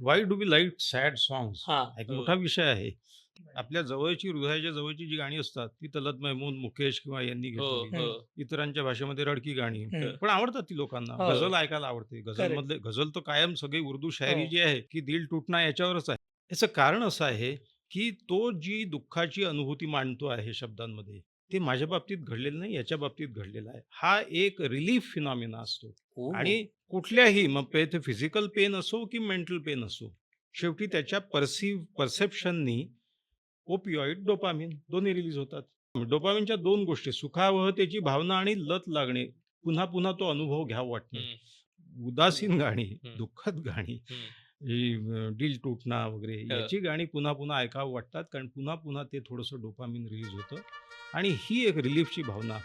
Why do we like sad songs हा. एक मोठा विषय आहे. आपल्या जवळची हृदयाच्या जवळची जी गाणी असतात ती तलत महमूद मुकेश किंवा यांनी हो घेतली हो. इतरांच्या भाषेमध्ये रडकी गाणी. हम्म. पण आवडतात ती लोकांना. हो. गझल ऐकायला आवडते. गझल. मधले गझल तर कायम सगळी उर्दू शायरी हो. जी आहे की दिल तुटणं याच्यावरच आहे. याचं कारण असं आहे की तो जी दुःखाची अनुभूती मांडतो आहे शब्दांमध्ये ते माझ्या बाबतीत घडलेलं नाही याच्या बाबतीत घडलेलं आहे हा एक रिलीफ फिनॉमिना असतो. आणि कुठल्याही मग ते फिजिकल पेन असो की मेंटल पेन असो शेवटी त्याच्या परसिव्ह परसेप्शननी ओपिओइड डोपामिन दोन्ही रिलीज होतात डोपामिनच्या दोन गोष्टी सुखावहतेची भावना आणि लत लागणे पुन्हा पुन्हा तो अनुभव घ्यावा वाटणे उदासीन गाणी. दुःखद गाणी. ही दिल तुटणा वगैरे हो. याची गाणी पुन्हा पुन्हा ऐकावं वाटतात कारण पुन्हा पुन्हा ते थोडंसं डोपामिन रिलीज होतं आणि ही एक रिलीफची भावना